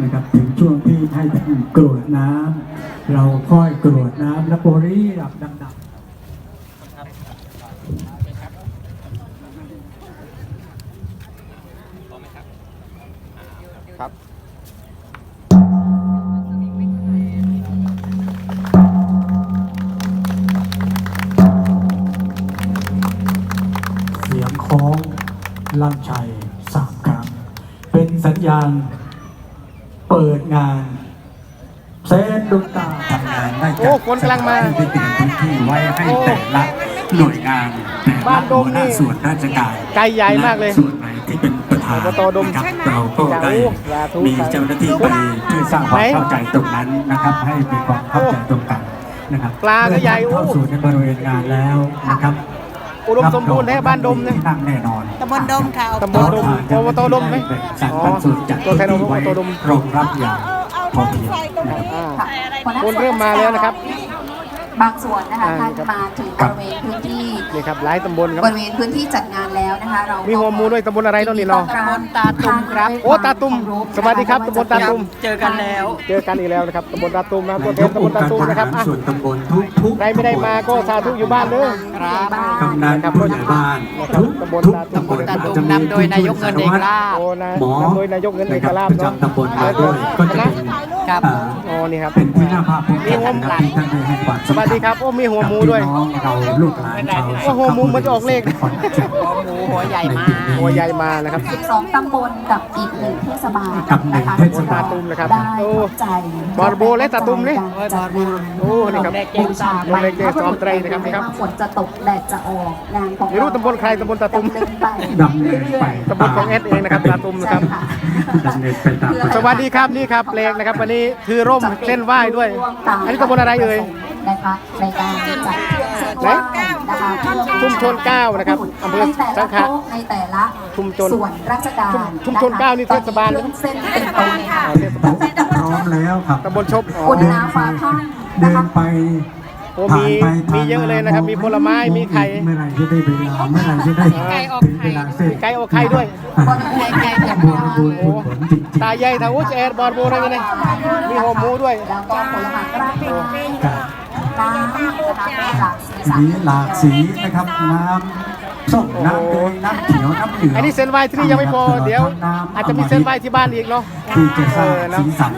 นะครับถึงช่วงที่ให้ท่านกรวดน้ำเราค่อยกรวดน้ำและโปรีดับดังๆครับเสียงโค้งลั่นชัยสามครั้งเป็นสัญญาณเปิดงานเซนดุตาทำงานได้โอ้คนกำลังมาที่ได้เตรียมพื้นที่ไว้ให้แต่ละหน่วยงานแต่บ้าละนดหัมวหนี่น้าส่วนราชการไกลใหญ่มากเลยและส่วนไหนที่เป็นประธานอบตดมนะครับเราก็ได้โอ้สาธุมีเจ้าหน้าที่ไปช่วยสร้างความไหนเข้าใจตรงนั้นนะครับ ให้มีความเข้าใจตรงกันนะครับปลาก็ใหญ่เมื่อท่านเข้าสู่ในบริเวณงานแล้วนะครับ อุดมสมบูรณ์แท้บ้านดมเนี่ยที่นั่งแน่นอนตำบลดมค่ะตำบลดมอบตดมไหมสารปันส่วนจากตัวแทนที่ไว้อบตดมรองรับอย่างพอเพียงนะครับอ่าค่ะหัวหน้าคนเริ่มมาแล้วนะครับ บางส่วนนะคะอ่าท่านมาถึงบริเวณพื้นที่ นี่ครับหลายตำบลครับ บริเวณพื้นที่จัดงานแล้วนะคะเรามีหัวหมูด้วยตำบลอะไรเนาะนี่เนาะตำบลตาตุมครับ โอ้ตาตุ่มสวัสดีครับตำบลตาตุ่ม เจอกันแล้ว เจอกันอีกแล้วนะครับตำบลตาตุมนะครับในตัวแททุนกตำอบงลค์กาตารตุมนะครับอะบริหารส่วนตำบลทุกทุกใครไม่ได้มาก็สาธุอยู่บ้านเด้อ ครับกำนันผู้ใหญ่บ้านทุกตำบลทุกตาตุ่มตำบลตาตุ่มจะมีนำโดยนายกเงินเอกราชโอ้นะหมอนำโดยนายกเงินเอกราชประเนาะจำตำบลมาด้วยก็จะเป็นครับอ่าโอ้นี่ครับ เป็นที่น่าภาคภูมิใจนะครับที่ท่านได้ให้ความสวัสดีครับโอ้มีหัวหมูด้วยกับพี่น้องเราลูกหลานชาวโอ้โหหมูมันจะออกเลขขอนแก่นหัวหมูหัวใหญ่มาก หัวใหญ่มานะครับ 12 ตำบลกับอีกหนึ่งเทศบาลกับหนึ่งนะคะเทศบาลตาตุ่มนะครับได้โอ้เข้าใจบอลโบและตาตุ่มนี่การจัดงานโอ้นี่ครับบูชาน้องเล็กเด็กซ้อมไตรนะครับนี่ครับไม่ว่าฝนจะตกแดดจะออกงานของไม่รู้ตำบลใครตำบลตาตุ่มดำเนินไปดำเนินไปตำบลของเอสเองนะครับตาตุ่มนะครับดำเนินไปตามสวัสดีครับนี่ครับเพลงนะครับวันนี้ถือร่มเส้นไหว้ด้วย อันนี้ตำบลอะไรเอ่ยนะคะในการจัดเครื่องเส้น ไหว้นะคะเพื่อชุมชนเก้านะครับอำเภอสังขะในแต่ละชุมชนส่วนราชการชุมชนเก้านี่เทศบาลเครื่องเส้นเป็นโต๊ะค่ะเทศบาลพร้อมแล้วครับตำบลชบอ๋อคุณน้ำฟ้าท่านเดินะคะนไปโอ้ผ่านไปมีมีเยอะเลยนะครับ มีผลไม้มีไข่เมื่อไหรจะได้เวลาเมื่อไหรจะได้ถึงเวลาเสร็จไก่อกไข่ด้วยบริเวณไก่จัดบงานริบูรณ์ผลจริงๆตาใหญ่ทาวุ้แอดบอลโบอะไรกันเนี่ยมีหัวหมูด้วยแล้วก็ผลไม้ราดเป็นครับ น้ำนะคะเป็นหลากสีสัน มีหลากสีนะครับน้ำส้มน้ำแดงน้ำเขียวน้ำเหลืองอันนี้เส้นไหว้ที่นี่ยังไม่พอเดี๋ยว อาจจะมีเส้นไหว้ที่บ้านอีกเนาะ ที่จะสร้างสีสัน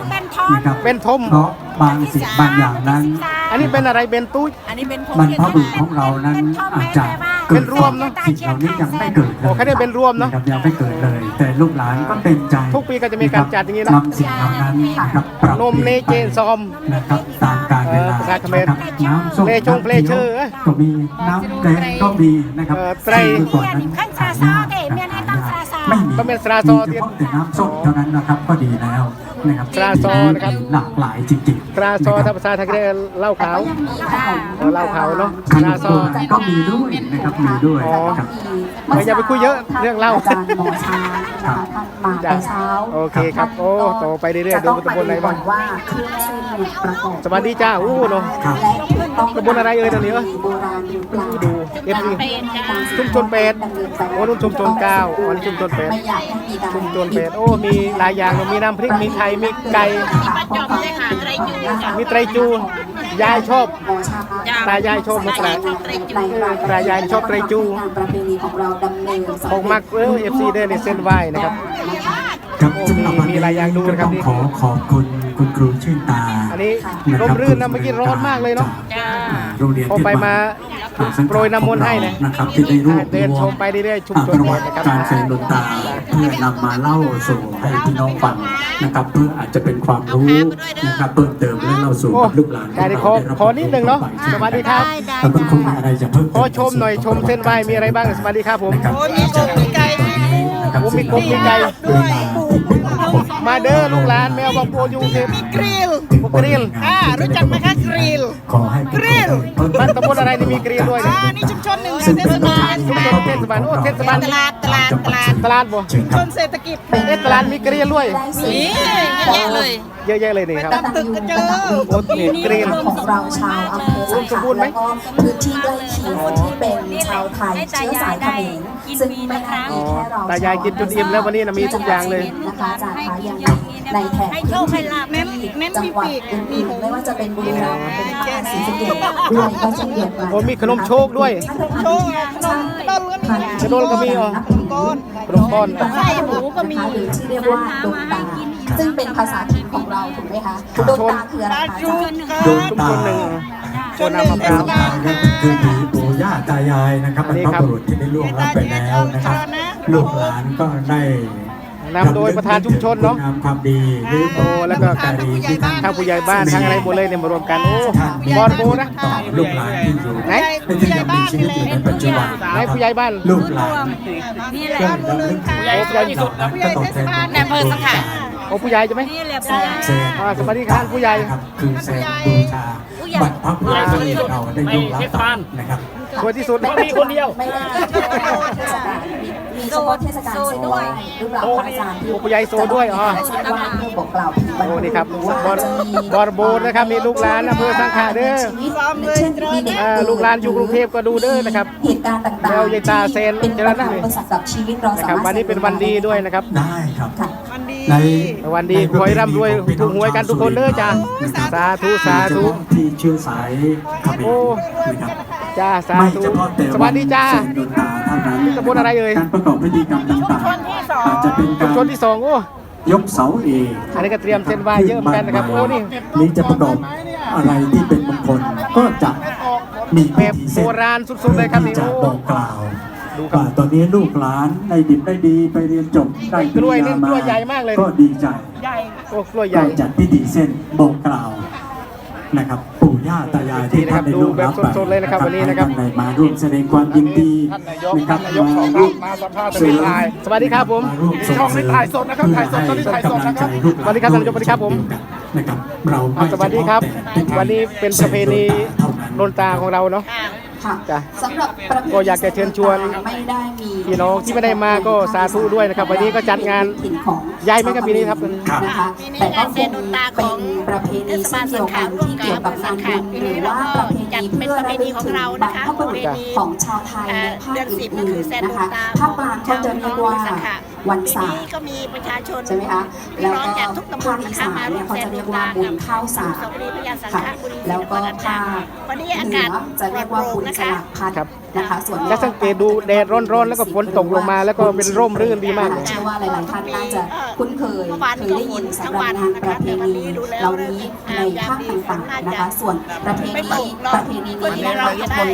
นะครับเป็นทมเพราะบางสิ่งบางอย่างนั้นอันนี้เป็นอะไรเป็นตู้ อันนี้เป็นบรรพบุรุษของเรานั้นอาจจะ เกิเป็ดนรวมเนอะสิ่งเหล่านี้ยังไม่เกิดเลยโอ้แค่นี้เป็นรวมเนอะครับยังไม่เกิดเลย แต่ลูกหลานก็เต็มใจทุกปีก็จะมีการจัดอย่างนี้นะนำสิ่งเหล่านั้นนะครับปรับนมเนเจนซอมนะครับตามการเวลาเออภาษาเขมรนะครับน้ำส้มเลชงน้ำเลเชอร์ก็มีน้ำแดงก็มีนะครับเออไตรซึ่งเมื่อก่อนนั้นหายากนะครับหายากไม่มีต้องเป็นสราซอมีเฉพาะแต่น้ำส้มเท่านั้นนะครับก็ดีแล้ว นะครับสราซอนะครับ หลากหลายจริงๆตราซอนะคถ้าบภาษาไทยก็เรียกเหล้าแต่ขาวก็ยังมีขนมเออเหล้าขาวเนอะขตนรามซโบอราณก็มีด้วยนะครับมีด้วยอ๋อครับเอออย่าไปคุยเยอะเรื่องเหล้าอาจารย์หมอช้างนะคะท่านมาแต่เช้าโอเคครับโอ้โตไปเรื่อยๆดูตำบลอะไรบ้างว่าเครื่องเส้นเนี่ยประกอบสวัสดีจ้าอู้เนอะครับและถูก ต้องตำบลอะไรเอ่ยตอนนี้เอ่ยโบราณหรือเปล่าดู FC ชุมชนเป็ดโอ้นู่นชุมชนเก้าอ๋อนี่ชุมชนเป็ดไม่อยากให้มีการชุมชนเป็ดโอ้มีหลายอย่างเนอะมีน้ำพริกมีไข่มีไก่มีไตรจูยายชอบหมอช้างตายายชอบมากกว่าตายายชอบไตรจูงานประเพณีของเราดำเนินของมักเออ FC เด้อในเส้นไหวนะครับ ครับโอ้สำหรับวันมีนี้หลายอย่างดูนะครับก็ต้องขอขอบคุณคุณครูชื่นตาอันนี้ะคร่บมรื่นนะเมื่อกี้ร้อนมากเลยเนาะโรงเรียนพอไปมาอ่สังกัดโปรยน้ำมนต์ให้นะ นะครับที่ได้รวบรวมเดินชมไปเรื่อยๆชุมชนประวัตินะครับ การแสดงดนตราเพื่อนำมาเล่าสู่ให้พี่น้องฟังนะครับเพื่ออาจจะเป็นความรู้นะครับเพิ่มเติมและเล่าสู่โอ้กับลูกหลานได้ดิขอขอนิดหนึ่งเนาะสวัสดีครับ แล้วคุณครูมีอะไรจะเพิ่มขอชมหน่อยชมเส้นไหวมีอะไรบ้างสวัสดีครับผม นะครับ โอ้มีกบมีไก่นะครับโอ้มีกบมีไก่เวล มาเด้อลูกหลานแมวบางโปอยู่กรุงเทพกริลกริลอ่ารู้จักไหมคะกริลขอให้เป็นกริลบ้านตำบลอะไรนี่มีกรีนด้วยอ่าเนี่ยนี่ชุมชนหนึ่งซึ่งเทเป็นศบาลชุมชนเทศบาลโอ้เทศบาลตลาด ตลาดจังหวัดสุรินทร์ตลาดบ่เชิญคชรับนเศรษฐกิจเอ๊ะตลาดมีเกลียนด้วย นี่เยอะเลย เยอะแยะเลยนี่ครับกตัญญูกตเวโอ้นี่เกรียนของเราชาวอำเภอสังขะแล้วก็พื้นที่ใกล้เคียงที่เป็นชาวไทยเชื้อสายเขมรซึ่งไม่ได้มีแค่เราตายายกินจนอิ่มแล้ววันนี้นะมีทุกอย่างเลย นะคะจากขายังในแถบให้โชคให้ลาภเน้นเน้นจังมีหวัดปีกอื่นๆไม่ว่าจะเป็นบุรีรัมย์เป็น ภาคศรีสะเกษด้วยก็เช่นเดียวกันโอ้มีขนมโชคด้วยโชคขนมต้นก็มีกระโดดก็มีเหรอก้อนขนมก้อนไส้หมูก็มีหรือที่เรียกว่าดงตาซึ่งเป็นภาษาถิ่นของเราถูกไหมคะดงตาคืออะไรตาคะจูอาจารย์ดวงตาคนหนึ่งชนหนึ่งเทศกาลครับคือมีปู่ย่าตายายนะครับบรรพบุรุษที่ได้ล่วงลับไปแล้วนะครับลูกหลานก็ได้ นำโดยประธานชุมชนเนาะคุณงามความดีหรือโอ้แล้วก็การีที่ท่านทางผู้ใหญ่บ้านทางอะไรหมดเลยเนี่ยมารวมกันโอ้ท่านมีบอลโบนะต่อลูกหลานที่อยู่ไหนที่ยังมีชีวิตอยู่ในปัจจุบันไหนผู้ใหญ่บ้านลูกหลานนี่แหละก็ระลึกถึงโอ้ผู้ใหญ่ที่สุดเหล่านั้นก็ตอบแทนในอำเภอสังขะโอ้ผู้ใหญ่ใช่ไหมนี่แหละแสนอ่าสวัสดีครับผู้ใหญ่นะครับคือแสนบูชาบรรพบุรุษที่เราได้ล่วงลับไปนะครับสวยที่สุดมีคนเดียวไม่ได้เทศกาลมีมีเฉพาะเทศกาลเส้นไหว้รูปหล่อพระอาจารย์ที่โอ้ผู้ใหญ่โซด้วยอ๋อเส้นไหว้เพื่อบอกกล่าวผีบรรพโอ้บุรุษนี่ครับหรือว่าบอลจะมีบอลโบนนะครับมีลูกหลานอำเภอสังขะเด้อชีวิตเช่นมีเด็กอ่าลูกหลานอยู่กรุงเทพก็ดูเด้อนะครับเหตุการณ์ต่างๆแล้วยายตาเซ็นเป็นเจปัริญญนะหาอุปสรรคกับชีวิตเรานะสาครับมารถวันนี้เป็นวันดีด้วยนะครับ ได้ครับ ค่ะมันดี ในวันดีขอให้ร่ำรวยถูกหวยกันทุกคนเด้อจ้าสาธุสาธุโดยเฉพะที่เชื่อสายเขมโอ้รนะครับจ้าสาไม่ธุเฉพาะแต่สวัสดีจ้าเส้นดวงตาเท่านั้นตำบลอะไรเอ่ยการประกอบพิธีกรรมต่างๆอาจจะเป็นชุกามรชนที่สองโอ้ยกเสาเอกอันนี้ก็เตรียมเส้นไหว้เยอะเหมือนกันนะครับโอ้นี่นี่จะประกอบอะไรที่เป็นมงคลก็จะมีแบพิบธีโบเส้นราณสุดๆเลยครับนี่ที่จะโอ้บอกกล่าว ดูครับ ว่าตอนนี้ลูกหลานได้ดิบได้ดีไปเรียนจบได้ปกล้วยริญนี่ญากล้วยใหญ่มากเลย ก็ดีใจโอ้กล้วยใหก็ญ่ จัดพิธีเส้นบอกกล่าวนะครับปู่ย่าตายายที่ท่านได้ล่วงลับไปดูแบบสดๆเลยนะครับวันนี้นะครับ ให้ท่าได้มาร่วมแสดงความยินดีนะครับมาร่วมสวัสดีครับผม มาร่วมส่งเสริมถ่ายสดนะครับถ่ายสดตอนนี้ถ่ายสดนะครับเพื่อให้กำลังใจลูกหลานสวัสดีครับท่านนายกสวัสดีครับผม นะครับเราไม่สวัสดีครับ เฉพาะแต่วันนี้เป็นประเพณีเท่านั้นโดนตาของเราเนาะ ค่ะ จ้ะสำหรับประเพณีก็อยากจะเชิญชวนไม่ได้มีพี่น้องที่ไม่ได้มาก็สาธุด้วยนะครับวันนี้ก็จัดงานถิ่นของใหญ่ไหมครับปีนี้ครับ นะคะแต่ก็คงเป็นประเพณีเช่นเดียวกันที่เกี่ยวกับงานบุญหรือว่าประเพณีเพื่อระลึกถึงบรรพบุรุษของชาวไทยในภาคอื่นๆนะคะภาคกลางเขาจะเรียกว่า วันศาสตร์ก็มีประชาชนใช่ไหมคะพี่แล้วน้องก็จากทุกตำบภาลคอีนะสาคะนมาร่เนี่วยมเขาแสจะดเรียงกว่าตาบุญกับข้าวสารสมรีพยาสังค่ะฆบุรีแล้วก็ภาควันนี้เหอานืกาศอจะเรียกว่าบุญสลักพัดครับนะคะส่วนแล้วสังเกตดูแดดร้อนๆ แล้วก็ฝนตกลงมาแล้วก็เป็นร่มรื่นดีมากเลยเชื่อว่าหลายๆท่านน่าจะคุ้นเคยเคยได้ยินสำหรับงานประเพณีเหล่านี้ในภาคต่างๆนะคะ ส่วนประเพณีประเพณีนี้นะคะจะเป็น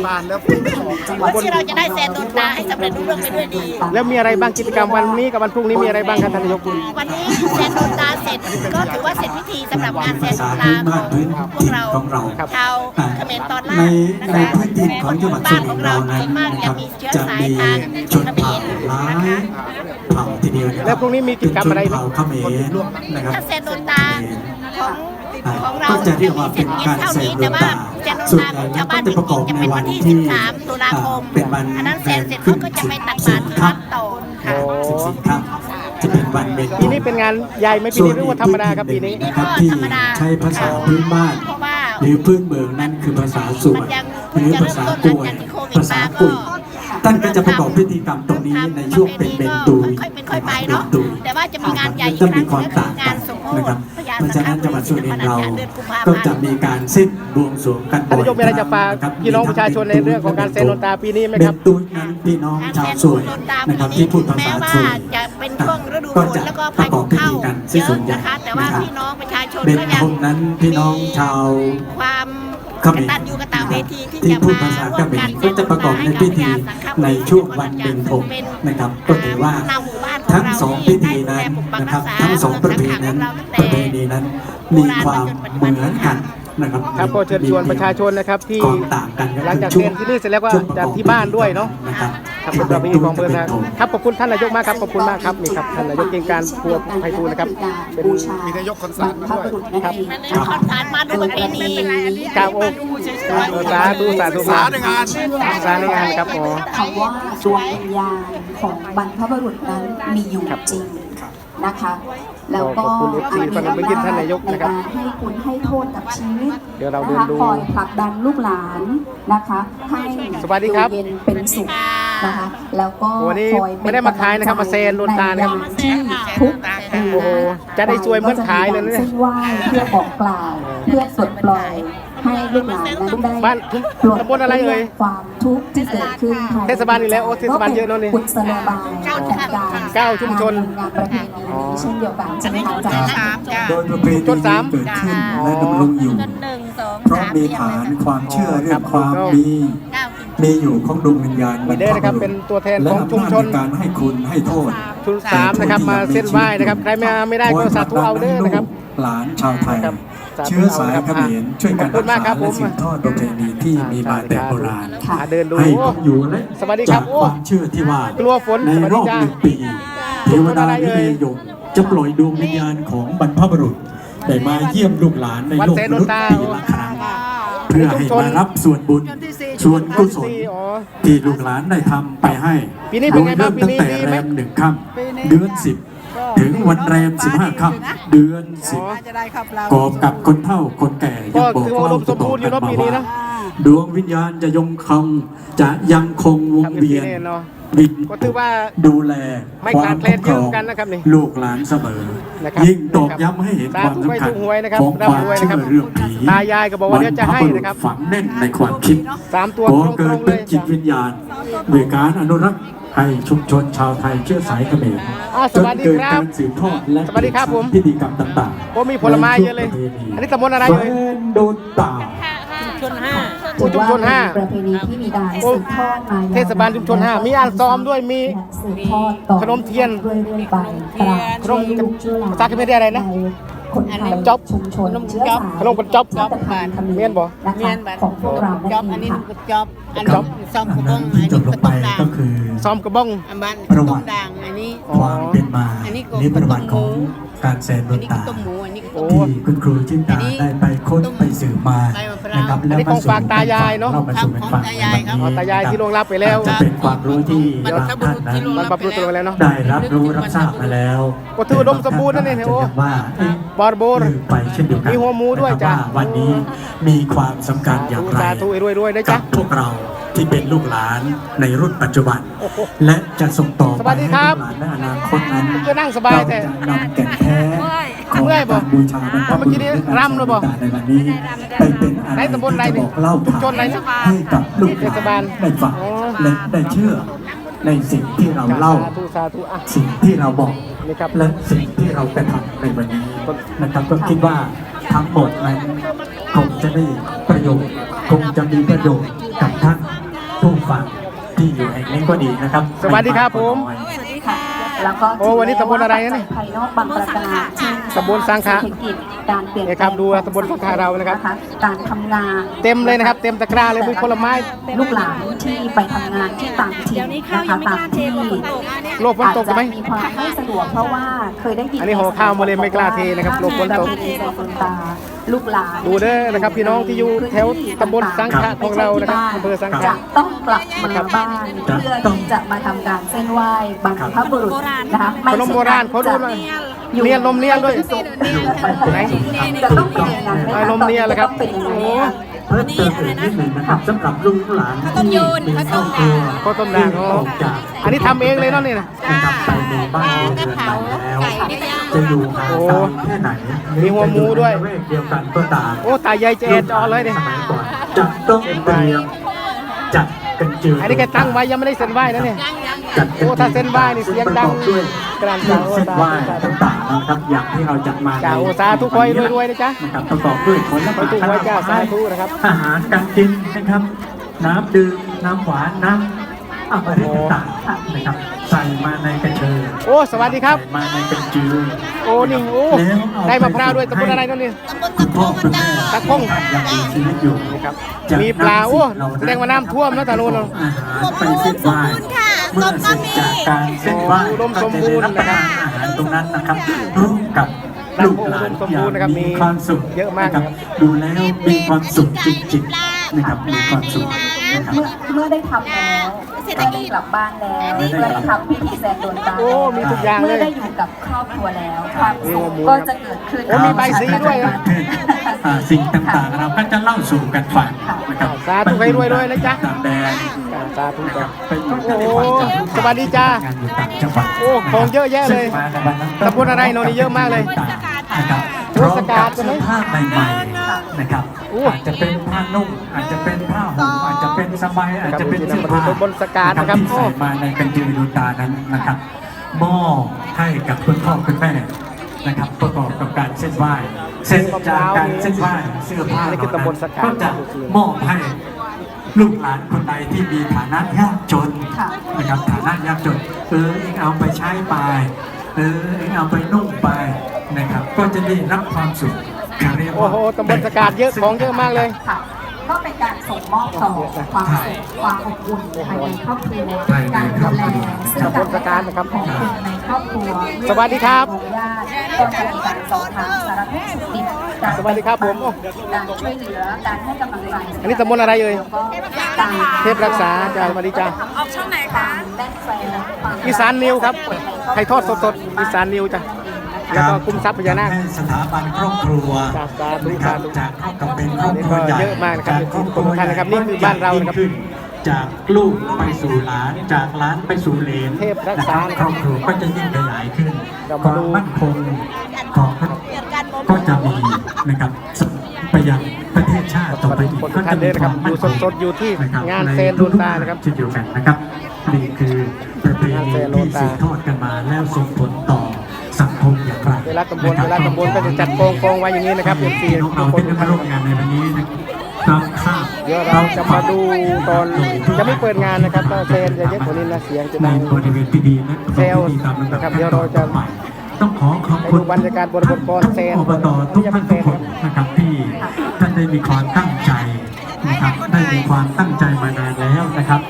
พื้นถิ่นจังหวัดเพื่อที่เราจะได้แซนโดนตาให้สำเร็จรุ่งเรืองไปด้วยดี แล้วมีอะไรบ้างกิจกรรมวันนี้กับวันพรุ่งนี้มีอะไรบ้างครับท่านนายก วันนี้แซนโดนตาเสร็จก็ถือว่าเสร็จพิธีสำหรับงานแซนโดนตาพื้นของพวกเราของเราครับ ชาวเขมรตอนล่าในงนะในคะพื้นถิ่ของจังหวัดสุรินทร์เรานั้นบ้านนะขอรังบเราส่วนมากจะมีเชื้อจะสายมีทางชนเผ่าหลายเผ่าทีเดียวะคบแล้วพรุ่งนี้มีกิจกรรมอะไรไหม เป็นชนเผ่าเขมรนะครับ ถ้าแซนโดนตาของของเราก็จะเรียกว่าเป็นการแสดงดวงตาส่วนใหญ่แล้วก็จะประกอบในวันที่13 ตุลาคม เป็นวันอันนั้นแซนเสร็จเขาก็จะไปตักบาตรที่วัด สิบสี่ค่ำจะเป็นวันเบญจปีนี้เป็นงานใหญ่ไหมปีนี้หรือว่าธรรมดาครับปีนี้นะครับที่ใช้ภาษาพื้นบ้าน เพราะว่าหรือพื้นเมืองนั่นคือภาษาสวมันนยังหรือภาษากวยภาษากุยท่านก็จะประกอบพิธีกรรมตรงนี้ในช่วงเป็นเบญตุยค่อยเป็นค่อยไปเนาะป็ตุยแต่ ว่าจะมีงานใหญ่อีกจะครั้มีงความก็คืต่าองงากันนสมโภนะครับชพญาเพราะฉะนั้นจังหวัดสุรินทร์เราเดือนกุมภาก็พันจะธ์มีการสิ้นบวงสรวงกันบ่ท่านอยนายกมีอะไรจะฝากครับพี่น้องประชาชนในเรื่องของการเซ็นโนตาปีนี้ไหมครับเนตุยนั้นพี่น้องชาวสวยนะครับที่พูดภาษาสวยแม้ว่าจะเป็นช่วงฤดูฝก็นจะแล้วก็ปพาระกยุอบพิเข้าธีกันเยที่ส่วอะนใหญ่นะคะแต่ว่านะครับพี่น้องประชาชนเป็นก็ยังคนนั้นพี่น้องชาวความเขมกรตัญญูกตเวทีที่ที่จะพูดมาภาษาร่เขวมมกัรนก็จะประกอบในพิธีในช่วงวันเพ็ญทงนะครับก็ถือว่า ทั้งสองพิธีนั้นนะครับทั้งสองประเพณีนั้นประเพณีนั้นมีความเหมือนกันนะครับครับก็เชิญชวนประชาชนนะครับที่ความต่างกันก็คือหลังจากช่วเรียนที่นี่เสร็จแล้วก็ช่วงประจัดอบที่บ้านด้วยเนาะนะครับ ครับเป็นประเพณีของอำเภอนะครับขอบคุณท่านนายกมากครับขอบคุณมากครับนี่ครับท่านนายกเก่งการพัวไพฑูรย์นะครับ เป็นมีนายกคอนเสิร์ตด้วยครับมันในคอนสารมาดูประเพณีก้าวโอ้สาธุสาธุสาธุงานสาธุงานครับอ๋อคำว่าดวงวิญญาณของบรรพบุรุษนั้นมีอยู่จริงนะคะแล้วก็ขอบคุณ FC อาจฟังเป็นท่านนายกนะครับในการให้คุณให้โทษกับชีวิตเดี๋ยวเรานะเดินคะดูคอยผลักดันลูกหลานนะคะ ให้สวัสดีครับอยู่เย็นเป็นสุข นะคะแล้วก็วันนี้คอยเป็ไม่ได้มาขายนะครับมาเซ็นโดนตานะครับใที่ทุกโอ้โหจะได้สวยเหมือนขายเลยนะเนี่ย เส้นไหว้เพื่อบอกกล่าวเพื่อปลดปล่อยให้ลูกหลานนั้นได้บ้านปลดตำบลอะไรเอ่ย ความทุกข์ที่เกิดขึ้นภยในเทศบาลอีกแล้วโอ้เทศบาลเยอะเนอะนี่กุศโลบายของการเก้าชุมชน งานประเพณีนี้เช่นเดียวกันใช่ไหมคะอาจารย์โดยประเพณีจนสามนี้เกิดขึ้นและดำรงอยู่ จนหนึ่งสองเพราะมีฐานความเชื่อเรื่องความมี เก้าถึง มีอยู่ของดวงวิญญาณบรรเด้พนะครับบุรุเป็ษนตัวแทนและของชุมชนอำาจในการให้คุณให้โทษชุมสามนะครับมาเส้นไหว้นะครับใครมาไม่ได้ก็สาธุเอาเด้อนะครับ หลานชาวไทยครับสาธุเชื้อสายเอาเขนะครับมรช่วยกันขอบคุณมากครับและผมสืบทอดประเพณีที่มีมาแต่โบราณค่ะอะเดินดูให้คงอยู่และสวัสดีครับจากโอ้ความเชื่อที่ว่ากลัวฝนในสวัสรดีอบจ้าหนึ่งปีเทวดานิเรยมจะปล่อยดวงวิญญาณของบรรพบุรุษได้มาเยี่ยมลูกหลานในวันโลกเสมนนุษย์ตาปีละครั้ง เพื่อให้มารับส่วนบุญส่วนกุศลอ๋อที่ลูกหลานได้ทำไปให้ปีนี้เป็นไงบ้างโดยเริ่มตั้งแต่ปีนี้ดีไหมแรมหนึ่งค่ำเดือนสิบถึงวันแรมสิบห้าค่ำเดือนสิบกอบกับคนเฒ่าคนแก่ก็ยังบอกถือว่าอุดเล่ามสมบูรณ์อยู่เนอะปีนี้นะดวงวิญญาณจะยงคงจะยังคงวงเวียน ครับปีนี้เนาะบินก็ถือว่าดูแลไม่ควาขาดมแคลนคุ้มครองเยอะกันนะครับนี่ลูกหลานเสมอนะครับยิ่งตอกย้ำให้เห็นความสำคัญสาธุไว้ถูกหวยนะครับของความร่ำรวยนะเชื่ครัอบเรื่องผีตายายก็บอกว่าเดี๋ยวจะให้นะครับบรพบุรุษฝังแน่นในความคิดสามตัวก่อตเกิรดงๆเลเป็นยจิตวิญญาณด้วยการอนุรักษ์ให้ชุมชนชาวไทยเชื้อสายเขมรอ่าสจนวัสดีเกิดครับการสืบทอดและสวัสดีครับผมพิธีกรรมต่างๆโอ้มีผลไม้เยอะเลยในช่วงปพณีอันนี้ตำบลอะไรแฟเอ่ยนโดนตาชนห้า ชุมชนห้าถือว่เป็นประเพณีที่มีการโอ้สืบทอดมาเทศบาลชุมชนห้ามีอ่างซ้อมด้วยมีสืบทอดต่อขนมเทียนเรื่อยๆไปตราบขนมที่ลูกชื่อหลานภาษาเขมรเรียกอะไรนะในคนไทยจ๊อบชุมชนเชื้อสายขนมกระจ๊อบชาติพันธุ์เขเมียนบ่นะคะของพวกเราจอบนั่อันนเอนี้งค่ะก็จอบอันจ๊อบนี้ซ่อมอักนระบนั้อนงที่อันจนี้บลก็งไปต้มด่างก็คือ ซ้อมกระบ้อง อันบ้านประวัต้ติมด่างอันนี้อ๋อความเป็นมาอันนี้ก็หรือประวัติของการแซนโดอันนนี้ก็ตาต้มหมูอันนี้ก็โอ้ต้ม ที่คุณครูจินตาได้ไปค้นไปสืบมาใบมะพร้าวนะครับอันนี้ของฝากตายายเนอะเรามาสู่เป็นฝากของตายายครับ อ๋อตายายที่ล่วงลับไปแล้ว จะเป็นความรู้ที่บรรบางพบุท่านรุษนั้นที่ลงบรรพบุรุษตัวไปแล้วเนาะ ได้รับรู้รับทราบมาแล้วก็ถืออุดมสมบูรณ์นะเนี่ยโอ้จะยังว่าเอ๊ะ บอร์โบร์ลืมไปเช่นเดียวกันมีหัวหมูด้วยนะครับจ้ะว่าวันนี้มีความสำคัญอย่างไรสาธุรวยรวยๆนะกัจ๊ะ บพวกเรา ที่เป็นลูกหลานในรุ่นปัจจุบัน และจะส่งต่อสไปวัสดีให้ครัลูบกหลานในอนาคตนั้นก็นั่งสบายแต่เรจะนำแก่นแท้ของเมื่อยบ่การบูชาบรรพบุรุษเมื่อกี้นี้รำหรือเปล่าในวันนี้ไปเป็นอะไรไหนตำบลไหนที่จะบอกเล่าชุมชนไหนนะให้กับลูกหเทศบาลาลนได้ฟังอ๋อและได้เชื่อในสิ่งที่เราเล่าสาธุสาธุอะสิ่งที่เราบอกนี่ครับและสิ่งที่เรากระทำในวันนี้นะครับก็คิดว่าทั้งหมดนั้น คงจะได้ประโยชน์คงจะมีประโยชน์กับท่านผู้ฟังที่อยู่แห่งนี้ก็ดีนะครับสวัสดีครับผมค่ะ แล้วก็โอ้วันนี้ตำบลอะไรนะนี่ภายนอกบางประการเช่นตำบลสังขะเศรษฐกิจการเปลี่ยนเนี่ยครับดูตำบลสังขะเรานะครับ การทำงานเต็มเลยนะครับ เต็มตะกร้าเลยมีผลไม้ลูกหลานที่ไปทำงานที่ต่างถิ่นนะคะตามที่โลกฝนตกใช่ไหมอาจจะมีความไม่สะดวกเพราะว่าเคยได้ยินอันนี้ห่อข้าวมาเลยไม่กล้าเทนะครับโลกฝนตกประเพณีแซนตา ลูกหลานดูเด้อนะครับพี่น้องที่อยู่แถวตำบลสังขะของเรานะครับอำเภอสังขะจะต้องกลับมาบ้านเพื่อที่จะมาทำการเส้นไหว้บรรพบุรุษนะคะขนมโบราณเขาดูหน่อยเนียนนมเนียนด้วยไหนจะต้องเป็นอย่างนั้นนะคะอ่านมเนียนเหรอครับต้อง เป็นอย่างนั้นนะคะเพิ่มเติมอีกนิดหนึ่งนะครับสำหรับลูกหลานที่มีครอบครัวข้าวต้มด่างอ๋อออกจากอันนี้ทำเองเลยเนาะนี่นะนะครับไปในบ้านเรือนใหม่แล้วจะอยู่ห่างโอ้ไกลแค่ไหนมีหัวหมูด้วย จะอในละแกเดียวกันก็ตาม โอ้ตายายจะเอ็ดจอเลยเนี่ย สมัยก่อนจะต้องเตรียมจัด กันเจืออัอันนี้แกตั้งไว้ยังไม่ได้เซ็นไหว้นะเนี่ยจัดกันโอ้ถ้าเส้นไหว้นี่เสียงดังด้วยกระดานเครื่องโอ้เส้นไหว้สาธุต่างๆนะครับอย่างที่เราจัดมาจ้าโอ้สาธุคอยรวยๆนะจ๊ะนะครับประกอบด้วยผลขอไม้ให้ถูกไว้จ้าสาธุนะครับ อาหารการกินนะครับ น้ำดื่มน้ำหวานน้ำ อะไรต่างๆนะครับใส่มาในกระเชอโอ้สวัสดีครับใส่มาในกระจือโอ้นี่โอ้ได้มะพร้าวด้วยตำบลอะไรเนาะนี่คุณพ่อคุณแม่ตะคงยังมีชีวิตอยู่นี่ครับจะมีปลาโอ้นำสิ่งเหแสดงว่าน้ำท่วมนะตาโน่นเนาะอาหารไปเส้นไหว้เมื่อเสร็จจากการเส้นไหว้ก็จะได้รับประทานอาหารตรงนั้นนะครับร่วมกับลูกหลานอย่างมีความสุขเยอะมากนะครับดูแล้วมีความสุขจริงๆ นะครับมีความสุขนะครับ เมื่อเมื่อได้ทำแล้วเมื่อได้กลับบ้านแล้วเมื่อได้ทำพิธีแซนโดนตาโอ้มีทุกอย่างเลย เมื่อได้อยู่กับครอบครัวแล้วความสุขก็จะเกิดขึ้นโอ้มีใบสีด้วยเหรออ่าสิ่งต่างๆ เราก็จะเล่าสู่กันฟังนะครับสาธุให้รวยๆนะจ๊ะ ต่างแดนสาธุจ้ะเป็นต้องได้ฟังจากลูกสวัสดีจ้างานอยู่ต่างจังหวัดโอ้ของเยอะแยะเลยซึ่งมาในวันนั้นตำบลอะไรโน่นนี่เยอะมากเลยนะครับโอ้สกาดพร้อมกับเสื้อผ้าใหม่ๆ นะครับโอ้อาจจะเป็นผ้านุ่งอาจจะเป็นผ้าห่มอาจจะเป็นสบายอาจจะเป็นเสื้อผ้าบนสกาดนะครับที่ใส่มาในกันยืนดูตานั้นนะครับมอบให้กับคุณพ่อคุณแม่นะครับประกอบกับการเส้นไหว้เสร็จจากการเส้นไหว้เสื้อผ้านี่คือตำบลสกาดก็จะมอบให้ลูกหลานคนใดที่มีฐานะยากจนค่ะนะครับฐานะยากจนเออเองเอาไปใช้ไปเออเองเอาไปนุ่งไปนะครับ ก็จะได้รับความสุขเขาเรียก โอ้ว่าโหตำบลสกาดเยอะของเยอะมากเลย ค่ะก็เป็นการส่งมอบต่อความสุขความอบอุ่นภายในครอบครัวการดูแลซึ่งกันและกันของคนในครอบครัวสวัสดีครับญาติก็จะมีการสอบถามสารทุกข์สุขดิบการสวัสดีครับผมโอ้การช่วยเหลือการให้กำลังใจอันนี้ตำบลอะไรเอ่ยแล้วก็การเทพรักษาจ้าสวัสดีจ้าออกช่องไหนคะแลกแฟนความอีสานนิวครับไข่ทอดสดๆอีสานนิวจ้ะ แล้วก็คุ้มทรัพย์พญานาคให้สถาบันครอบครัวสาธุนะครับสาธุ จากครอบครัวเป็นครอบครัวใหญ่เยอะมากนะครับจากครอบครัวทุกท่านนะครับนี่คือบ้านเรานะครับขึ้นจากลูกไปสู่หลานจากหลานไปสู่เหลนเทพรักษานะคบครอบครัวก็จะยิ่งขยายขึ้นเราคมาวามดูมั่นคงของก็จะมีนะครับไปยังประเทศชาติต่อไปอีกคนก็ท่าจะนเด้มีอนะคครัวาบมอมั่ยู่นคง สดๆอยู่ที่ะครับงานใเซนโดนตานะครับเช่นเดียวกันนะครับนี่คือประเพงานณีเซนโดที่นตาสืบทอดกันมาแล้วส่งผลต่อ สังคมอย่างไรเวลาตำบลเวลาตำบลก็จะจัดกองกองไว้อย่างนี้นะครับ MC พี่น้องเราที่ได้มาร่วมงานในวันนี้นะครับทราบเดี๋ยวเราจะมาดูตอนจะไม่เปิดงานนะครับก็เซนจะเยอะกว่านี้นะเสียงจะในดังบริเวณพิธีนะเซลล์พิธีตามลำดับนะครับเดี๋ยวเราจะใหม่ต้องขอขอบไปคุดูณบรรยากาศบนบนกรเซนอบตทุกท่านทุกคนนะครับที่ท่านได้มีความตั้งใจนะครับได้มีความตั้งใจมานานแล้วนะครับ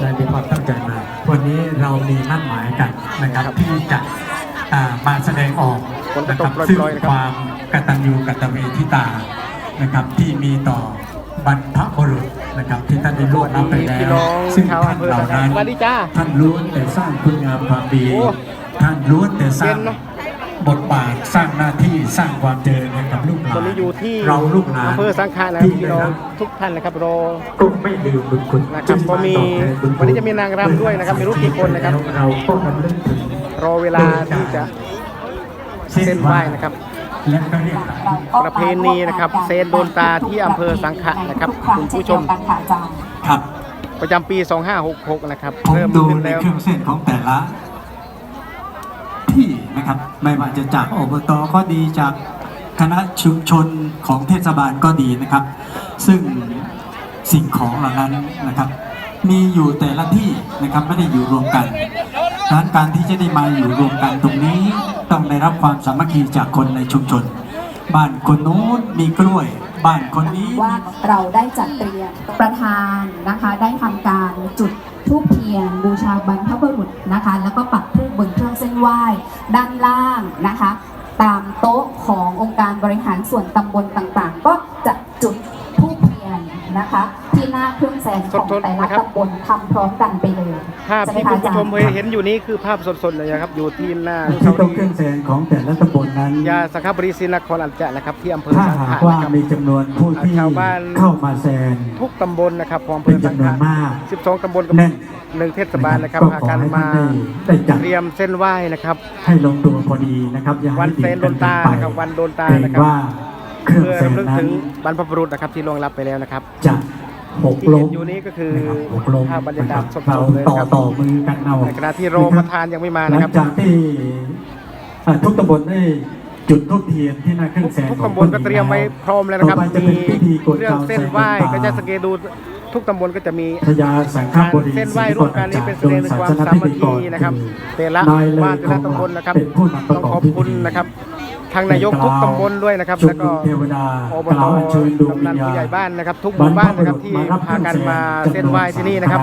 ได้มีความตั้งใจมา วันนี้เรามีมั่นหมายกันนะครับที่จะอ่า มาแสดงออกฝนจะนะตคกรับปล่อยๆซึ่งนะครับความกตัญญูกตเวทิตานะครับที่มีต่อบรรพบุรุษนะครับที่ท่านได้ล่วงลับไปแล้พี่วน้องซึ่งชาวท่านอำเภอเหล่าสังขะนั้นสวัสดีจ้าท่านล้วนแต่สร้างคุณงามความดีโอ้ท่านล้วนแต่สร้างเย็นเนอะบทบาทสร้างหน้าที่สร้างความเจริญให้กับลูกหลานตอนนี้อยู่ที่เราลูกหลานอำเภอสังขะนะครับที่พี่ได้น้องรับทุกท่านนะครับรอก็ไม่ลืมบุญคุณนะครับที่ก็มีตอบแทบุญคุณวันนี้จะมีนางรำด้วยนะครับไม่รู้กี่คนนะครับเราก็รำลึกถึงรอเวลาที่จะเส้นไหว้นะครับ และก็เรียกประเพณีนะครับเซนโดนตาที่อำเภอสังขะนะครับคุณผู้ชมกันค่ะอาจารย์ครับ ประจำปี 2566 นะครับ ผมเริ่มดูขึ้นในแล้วเครื่องเส้นของแต่ละ ที่นะครับ ไม่ว่าจะจากอบตก็ดีจากคณะชุมชนของเทศบาลก็ดีนะครับ ซึ่งสิ่งของเหล่านั้นนะครับ มีอยู่แต่ละที่นะครับไม่ได้อยู่รวมกัน ดังนั้นการที่จะได้มาอยู่รวมกันตรงนี้ต้องได้รับความสามัคคีจากคนในชุมชน บ้านคนโน้นมีกล้วย บ้านคนนี้ว่าเราได้จัดเตรียมประธานนะคะ ได้ทำการจุดธูปเทียนบูชาบรรพบุรุษนะคะ แล้วก็ปักธูปบนเครื่องเส้นไหว้ด้านล่างนะคะ ตามโต๊ะขององค์การบริหารส่วนตำบลต่างๆ ก็จะจุดธูปเทียนนะคะ หน้าเครื่องแสงของสดๆแต่ละนะครับตำบลทำพร้อมกันไปเลยภาพที่ใช่คุณไหมผู้ชมคะอาจารย์เห็นอยู่นี้คือภาพสดๆเลยนะครับ อยู่ที่หน้าอนุสาที่วต้องรีเครื่องย์แสงของแต่ละตำบลนั้นยาสังฆบริศินครอัจจะนะครับที่อำเภอถ้าสังหากขะว่านะครับมีจำนวนผู้ที่ชาวบ้านเข้ามาแซงทุกตำบลนะครับของอำเภเป็นอสังจำนวนขะมาก12ตำบลกับแน่นหนึ่งเทศบาลนะครับก็พาขอกันให้มาท่านได้ได้จัดเตรียมเส้นไหว้นะครับ ให้ลงตัวพอดีนะครับอย่าให้วันติเซดนโดกันนตาไปนะครับวันโดนตาเกรงนะครับว่าเครื่องเพื่อแสงรำลึกนั้ถึนงบรรพบุรุษนะครับที่ล่วงลับไปแล้วนะครับจะ หกที่ล้เห็มนอยู่นี้ก็คือนะครับหกล้มภาพบรรยากาศสดเราๆเลยต่อนะครับต่อมือกันเอาในขณะที่รอประธานยังไม่มาหลันะงครับจากที่อ่าทุกตำบลได้จุดทูบเทียนที่หน้าเครื่องแสงทุกของตำบลก็เตรียมไว้พร้อมแล้วนะครับต่อไปจะมีเป็นพิธีกดเรื่องเส้นไหว้กาวแสงก็จะสังเกตดูทุกตำบลก็จะมีพญาสังฆบดีเส้นไหว้ร่วมกันนี่เป็นแสดงถึงความสามัคคีนะครับแต่ละนายเลยบ้านแต่ละตำบลนะครับเป็นผู้นำประต้องกอบขอบพิคุณธีนะครับ ทางนายกทุกตำบลด้วยนะครับชุแล้วมก็นุมเทวดาอบกล่าวอัญเชิญดวงกำวินันญญาผู้ณใหญ่บ้านนะครับ ทุกหมู่บ้านนะครับที่พากันมาเส้นไหว้ที่นี่นะครับ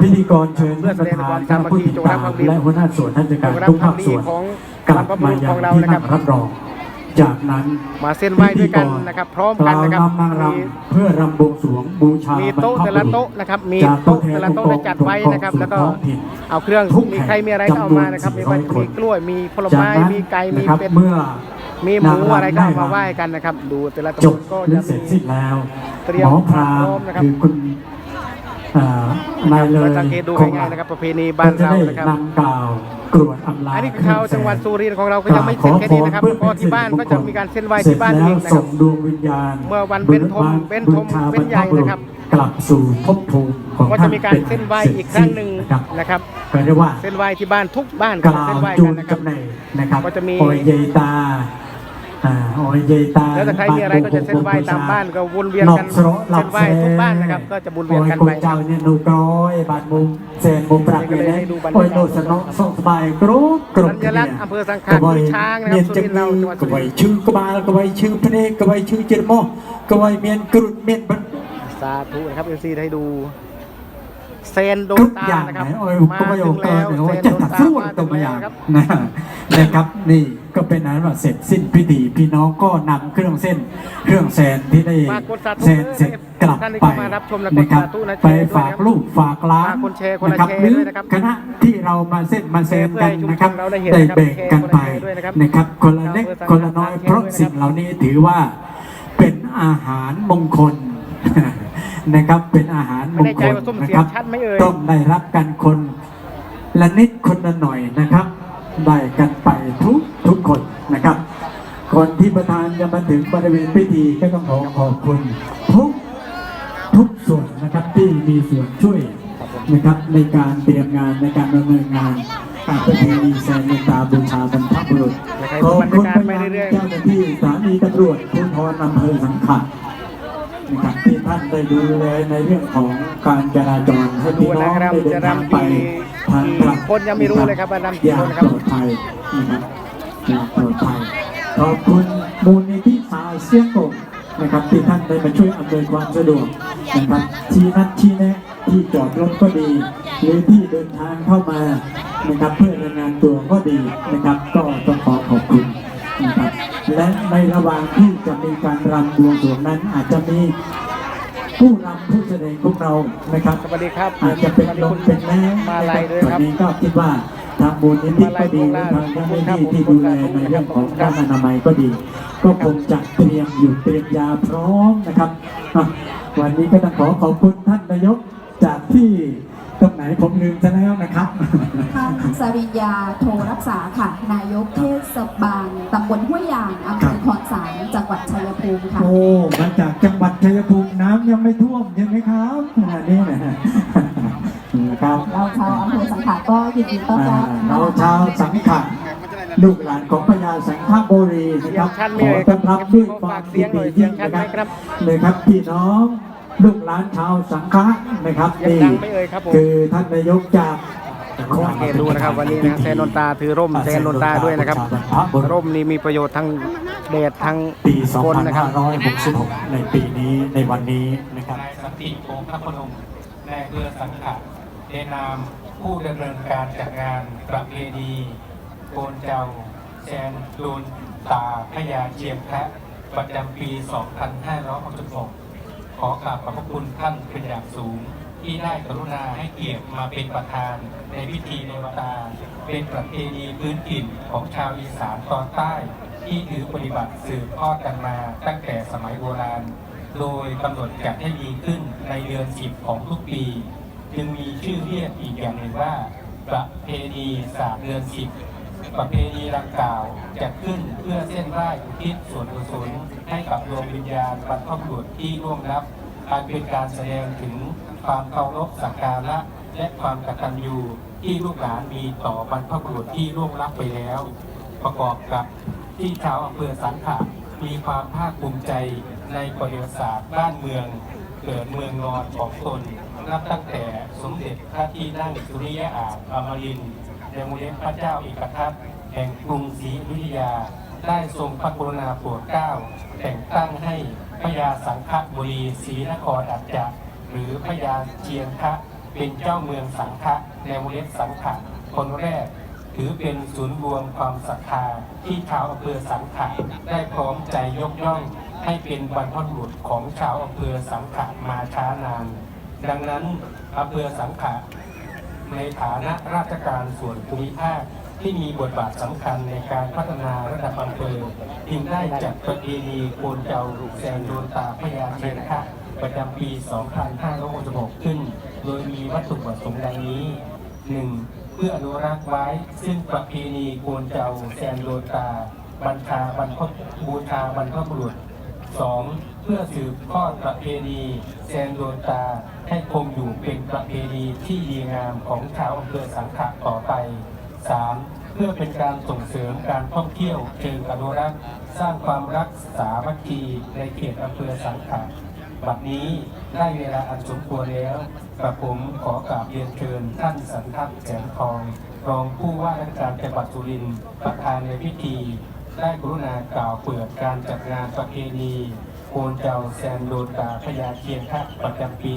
พิธีกรเชิญเพื่อแสดงความสามัคคีจงรักภักดีและหัวหน้าส่วนราชจการงรักทุกภัภากคดีส่วนของกบรลัรบพบุมารุษยัของงเราที่นะคนั่รับงรับรอง จากนั้นมาเส้นไหว้ด้วยกันนะครับ พร้อมกันนะครับกล่าวำมารมีำเพื่อรำบวงสรวงบูชามีมีโต๊ะแต่ละโต๊ะนะครับ มีโต๊ะแต่ละโต๊ะได้จัดไว้นะครับ แล้วก็เอาเครื่องมีใครมีอะไรก็เอามานะครับ มีว่าจะมีกล้วยมีผลจากไม้นั้นมีไก่มีนะครับเป็ดเมื่อมีหมูอะไรก็เอามาได้ไหว้กันนะครับ ดูแต่ละจโต๊ะบก็หรือจะเสร็มีจสิ้นแล้วเตรียมหมอพราหพร้มอมณ์นะครับคือคุณอ่านายเลยสังเกตดูคงง่ายๆนะครับ ประเพณีบ้านเรานะครับก็จะได้นำกล่าว กรวดอำลาอันนี้คือชาวจังหวัดสุรินทร์ของเราก็ยังไม่เสร็จแค่นี้นะครับเพราะที่บ้านก็จะมีการเส้นไหว้ที่บ้านเสร็จอีแล้วกนะคส่รับงดวงวิญญาณ เมื่อวันเพ็ญธมเพ็ญธมบูชาเพ็ญใหญ่นะครับ กลับสู่ภพภูมิของก็ท่าจะนมีการเส้นไหว้อีกครั้งหนึ่งนะครับนะครับก็เรียกว่าเส้นไหว้ที่บ้านทุกบ้านกก็ล่าเส้นวไหว้จูกันนนะครับจำเนยนะครับก็จะมีโอยเยตา อ่าโอยเยตาแล้วถ้าใครมีอะไรก็จะเส้นไหว้ตามบ้านก็วนเวียนกันหลอกสระหลอกเส้นไหว้ทุกบ้านนะครับก็จะวนเวียนกันโอ้ไปยเจ้าเนี่ยหนูกร้อยบาดมุมเซนมุมปรับเลยนะให้ดูบรรยากาศโอ้ยโนสนอส่งสบายกรุ๊ปกรุ๊ปสัญลักษณ์อำเภอสังขารคือช้างนะครับเมียนจะสุรินทร์เรามีจังหวัดสุกรินทร์ไว้ชื่อกบาลกไว้ชื่อพระเนกกไว้ชื่อเจรโมกไว้เมียนกรุดเมียนบันสาธุนะครับเอซีให้ดูเซนโดทุนกตาอย่างนะครับไหนโอ้ยมาก็ไม่ถึโองเกิแล้นวโอ้ยเซนจะโดนตัดตาสู้มาตัถึวงมาอแล้วย่างครับนะนะครับนี่ ก็เป็นนั้นว่าเสร็จสิ้นพิธีพี่น้องก็นำเครื่องเส้น เครื่องแสนที่ได้ฝากกดสาธุแสนเสร็จกลับท่านที่ไปเข้ามารับชมและกดนะครับสาธุนะไปแชร์ด้วยฝากลูกฝากหล้านฝากคนแชร์คนละนะครับแชร์หรือด้วยนะครับคณะที่เรามาเส้นมาแซมกันนะครับเพื่อให้ชุมชนเราได้เห็นได้นะครับแบ่งกันไปแชร์ด้วยนะครับนะครับ คนละเล็กชาวอำเภอสังขะคนละน้อยแชร์เพราะด้วยนะครับสิ่งเหล่านี้ถือว่าเป็นอาหารมงคลนะครับเป็นอาหารมไม่งแน่คใจลว่าส้มนะเสียครังบชัดไหมเอ่ยต้องได้รับกันคนละนิดคนละหน่อยนะครับ ได้กันไปทุกทุกคนนะครับก่อนที่ประธานจะมาถึงบริเวณพิธีก็ต้องขอขอบคุณทุกทุกส่วนนะครับที่มีส่วนช่วยนะครับในการเตรียมงานในการดำเนินงานการประเพณีแซนตาบูชาบรรพบุรุษนะครับขอบคุณบรรยากาศไปไปเรื่ยังอยๆเจ้าหน้าที่สถานีตำรวจภูธรอำเภอสังขะ นะครับที่ท่านได้ดูแลในเรื่องของการจราจรให้พี่น้องได้เดินทางไปกี่ทางคนยังไม่รู้เลยครับว่ารำกี่อยาคนงนะครับปลอดภัยนะครับอย่างปลอดภัยขอบคุณมูลนิธิสายเสียงกบนะครับที่ท่านได้มาช่วยอำนวยความสะดวกนะครับชี้นัดชี้แนะที่จอดรถก็ดีหรือที่เดินทางเข้ามานะครับเพื่อรายงานตัวก็ดีนะครับ ก็ต้องขอขอบคุณ และในระหว่างที่จะมีการรำบวงสรวงนั้นอาจจะมีผู้รำผู้แสดงพวกเรานะครับสวัสดีครับอาจจะเป็นลมเป็นแรงมาลายด้วยตอนครับนี้ก็คิดว่าทางมูลนิธิก็ดีหรือทางเจ้าหน้าที่ที่ดูแลในเรื่องของด้านอนามัยก็ดี ก็คงจะเตรียมอยู่เตรียมยาพร้อมนะครับอะวันนี้ก็ต้องขอขอบคุณท่านนายกจากที่ ตรงไหนผมลืมซะแล้วนะครับ ท่านสริยาโทรักษาค่ะ นายกเทศบาลตำบลห้วยยางอำเภอคอนสารจังหวัดชัยภูมิค่ะ โอ้มาจากจังหวัดชัยภูมิน้ำยังไม่ท่วมใช่ไหมครับอันนี้นะนะครับเราชาวอำเภอสังขะก็ยินดีต้อนอ่ารับเราชาวสังขะลูกหลานของพญาสังฆบุรีนะครับเสียงชัดไหมขอเอ่ยต้อนรับด้วยความยินดียิ่งเสียงชัดนะไหมคครัรับบเลยครับพี่น้อง ลูกหลานชาวสังฆะนะครับยังนี่ดังไหม่เอ่ยครับผมคือท่านนายกจากสังเกตดูนะครับวันนี้นะแซนนนตาถือร่มแซนนนตาด้วยนะครับ ร่มนี่มีประโยชน์ทั้งแดดทั้งปีคนนะครับ2566 ในปีนี้ในวันนี้นะครับนายสันติโภคพนมในายอำเภอสังขะในนามผู้ดำเนินการจัดงานประเพณีโกนเจ้าแซนดูนตาพญาเชียงแพะประจำปี 2566 ขอกราบขอบพระคุณท่านเป็นอย่างสูง ที่ได้กรุณาให้เกียรติมาเป็นประธาน ในพิธีในวตา เป็นประเพณีพื้นถิ่นของชาวอีสานตอนใต้ ที่ถือปฏิบัติสืบทอดกันมาตั้งแต่สมัยโบราณ โดยกำหนดจัดให้มีขึ้นในเดือนสิบของทุกปี จึงมีชื่อเรียกอีกอย่างหนึ่งว่า ประเพณีศาสตร์เดือนสิบ ประเพณีดังกล่าวจะขึ้นเพื่อเส้นไหว้อุทิศส่วนกุศลให้กับดวงวิญญาณบรรพบุรุษที่ร่วงลับอันเป็นการแสดงถึงความเคารพสักการะและความกตัญญูที่ลูกหลานมีต่อบรรพบุรุษที่ร่วงลับไปแล้ว ประกอบกับที่ชาวอำเภอสันขะมีความภาคภูมิใจในประวัติศาสตร์บ้านเมือง เกิดเมืองนอนของตนนับตั้งแต่สมเด็จพระที่นั่งสุริยะอาจอมรินทร์ ในมูลเด็จพระเจ้าเอกทัตแห่งกรุงศรีอยุธยา ได้ทรงพระกรุณาโปรดเกล้า แต่งตั้งให้พระยาสังฆบุรีศรีนครอัจจะหรือพระยาเชียงคะเป็นเจ้าเมืองสังฆะในวงเล็บสังขะคนแรก ถือเป็นศูนย์รวมความศรัทธาที่ชาวอำเภอสังขะได้พร้อมใจยกย่อง ให้เป็นบรรพบุรุษของชาวอำเภอสังขะมาช้านาน ดังนั้นอำเภอสังขะ ในฐานะราชการส่วนภูมิภาคที่มีบทบาทสำคัญในการพัฒนาระดับอำเภอจึงได้จัดประเพณีโกนเจ้าแซงโดนตาพญาเชนคะประจำปี 2566 ขึ้น โดยมีวัตถุประสงค์ดังนี้ 1. เพื่ออนุรักษ์ไว้ ซึ่งประเพณีโกนเจ้าแซงโดนตาบรรชาบรรพบูชาบรรพบุรุษ 2. เพื่อสืบทอดประเพณีแซนโดนตา ให้คงอยู่เป็นประเพณีที่ดีงามของชาวอำเภอสังขะต่อไป 3. เพื่อเป็นการส่งเสริมการท่องเที่ยวเชิงอนุรักษ์ สร้างความรักสามัคคีในเขตอำเภอสังขะบัดนี้ได้เวลาอันสมควรแล้วกระผมขอกราบเรียนเชิญท่านสันทัศน์แสงทอง รองผู้ว่าราชการจังหวัดสุรินทร์ประธานในพิธี ได้กรุณากล่าวเปิดการจัดงานประเพณี โกนเจ้าแซนโดนตาพญาเคียนคะประจำปี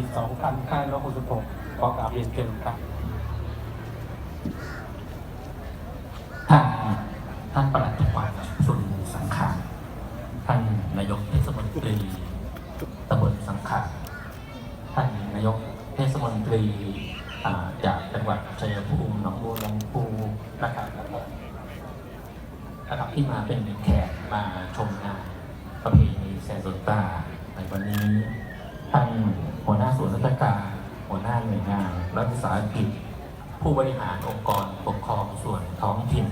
2566ขอกราบเรียนเชิญครับท่านท่านประหลัดจังหวัดสุนทรสังขารท่านนายกเทศมนตรีตำบลสังขารท่านนายกเทศมนตรีจากจังหวัดชัยภูมิหนองบัวลำพูนะครับนะครับที่มาเป็นแขกมาชมงาน ประเพณีแซนโดนตาในวันนี้ท่านหัวหน้าส่วนราชการหัวหน้าหน่วยงานรัฐวิสาหกิจผู้บริหารองค์กรปกครองส่วนท้องถิ่น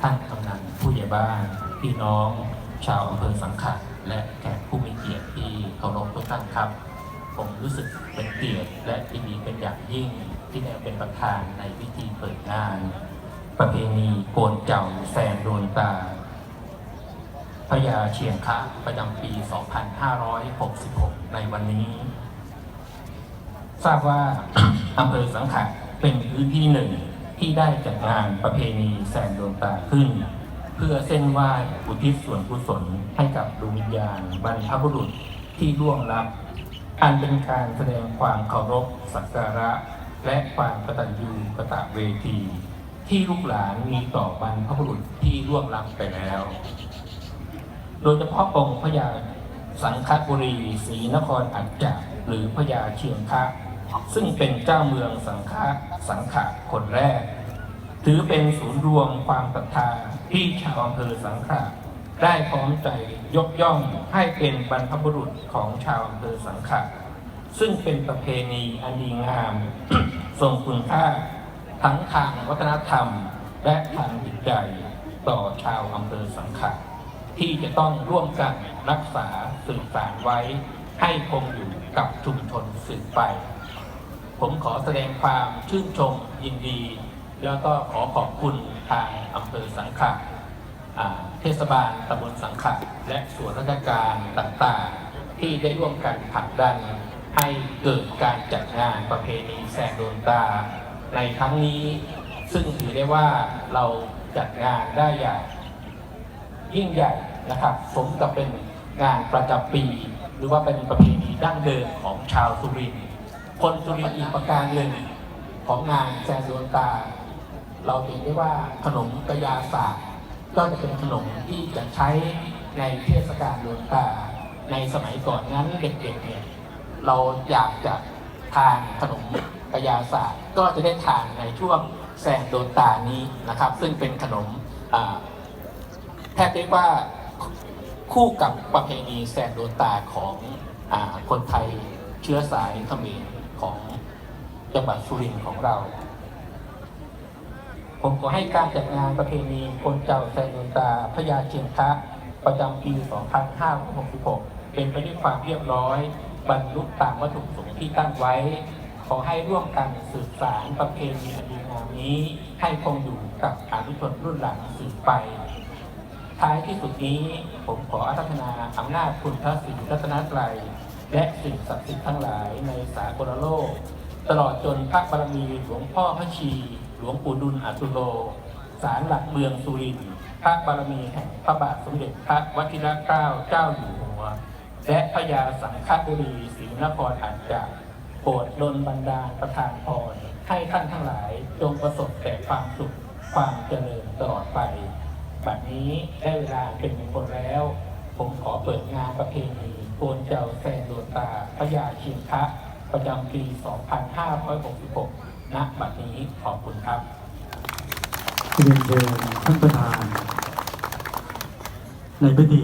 ท่านกำนันผู้ใหญ่บ้าน พี่น้อง ชาวอำเภอสังขะและแขกผู้มีเกียรติที่เคารพทุกท่านครับ ผมรู้สึกเป็นเกียรติและยินดีเป็นอย่างยิ่งที่ได้เป็นประธานในพิธีเปิดงาน ประเพณีโกนเจ้าแซนโดนตา พญาเชียงคะประจำปี 2566 ในวันนี้ ทราบว่าอำเภอสังขะเป็นพื้นที่หนึ่งที่ได้จัดงานประเพณีแสนดวงตาขึ้น เพื่อเส้นไหว้อุทิศส่วนกุศลให้กับดวงวิญญาณบรรพบุรุษที่ล่วงลับ อันเป็นการแสดงความเคารพสักการะ และความกตัญญูกตเวที ที่ลูกหลานมีต่อบรรพบุรุษที่ล่วงลับไปแล้ว ดยเฉพาะองค์พญาสังคบุรีศรีนครอัจจะหรือพญาเชียงคะซึ่งเป็นเจ้าเมืองสังฆะสังขะคนแรก ถือเป็นศูนย์รวมความศรัทธาที่ชาวอำเภอสังขะได้พร้อมใจยกย่องให้เป็นบรรพบุรุษของชาวอำเภอสังขะซึ่งเป็นประเพณีอันดีงามทรงคุณค่า ทั้งทางวัฒนธรรมและทางจิตใจต่อชาวอำเภอสังขะ ที่จะต้องร่วมกันรักษาสืบสานไว้ ให้คงอยู่กับชุมชนสืบไป ผมขอแสดงความชื่นชมยินดี แล้วก็ขอขอบคุณทางอำเภอสังขะเทศบาลตำบลสังขะและส่วนราชการต่างๆ ที่ได้ร่วมกันผลักดัน ให้เกิดการจัดงานประเพณีแสงโดนตา ในครั้งนี้ ซึ่งถือได้ว่าเราจัดงานได้อย่าง ยิ่งใหญ่นะครับสมกับเป็นงานประจำปี หรือว่าเป็นประเพณีดั้งเดิมของชาวสุรินทร์คนสุรินทร์อีกประการหนึ่งของงานแซนดวงตา เราเห็นได้ว่าขนมกระยาศาสตร์ก็จะเป็นขนมที่จะใช้ในเทศกาลดวงตา ในสมัยก่อนนั้นเด็กๆเนี่ยเราอยากจะทานขนมกระยาศาสตร์ก็จะได้ทานในช่วงแซนโดนตานี้นะครับ ซึ่งเป็นขนมอ่า แทบเรียกว่าคู่กับประเพณีแซนโดนตาของอคนไทยเชื้อสายเขมรของจังหวัดสุรินทร์ของเรา ผมขอให้การจัดงานประเพณีคนเจ้าแซนโดนตาพญาเชียงคะประจำปี 2566 เป็นไปด้วยความเรียบร้อย บรรลุตามวัตถุประสงค์ที่ตั้งไว้ ขอให้ร่วมกันสืบสารประเพณีอันดีงามนี้ ให้คงอยู่กับอนุชนรุ่นหลังสืบไป ท้ายที่สุดนี้ผมขออารัธนาอำนาจคุณพระศรีรัตนตรัยและสิ่งศักดิ์สิทธิ์ทั้งหลายในสากลโลก ตลอดจนพระบารมีหลวงพ่อพระชี หลวงปู่ดุลอตุโล สารหลักเมืองสุรินทร์พระบารมีแห่งพระบาทสมเด็จพระวชิรเกล้าเจ้าอยู่หัว และพญาสังฆบุรีศรีนครอัจจะโปรดดลบันดาลประทานพรให้ท่านทั้งหลายจงประสบแต่ความสุขความเจริญตลอดไป บัดนี้ได้เวลาเป็นมงคลแล้ว ผมขอเปิดงานประเพณีโกนเจ้าแซนโดตาพระยาชินทะประจำปี 2566 ณ บัดนี้ขอบคุณครับเรียนเชิญท่านประธานในพิธี